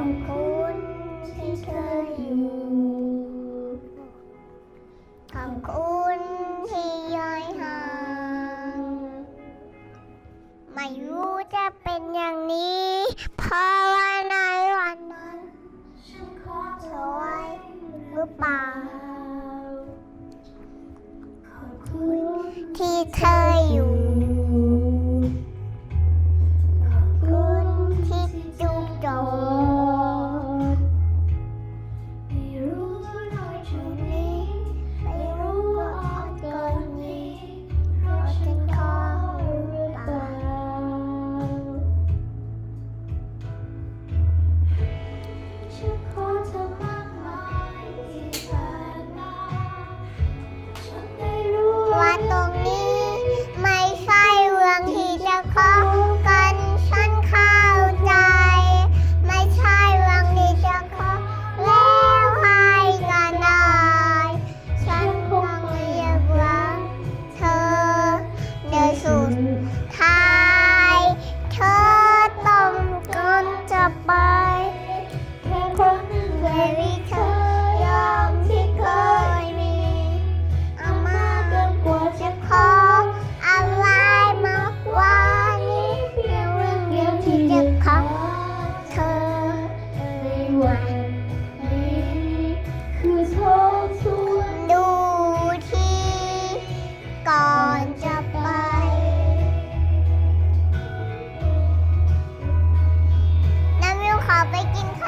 อบคุณที่เธออยู่ ขอบคุณที่ย้อยห่างไม่รู้จะเป็นอย่างนี้เพราะว่าในวันนั้น ฉันขอเธอไว้หรือเปล่า ขอบคุณที่เธออยู่ 他 they can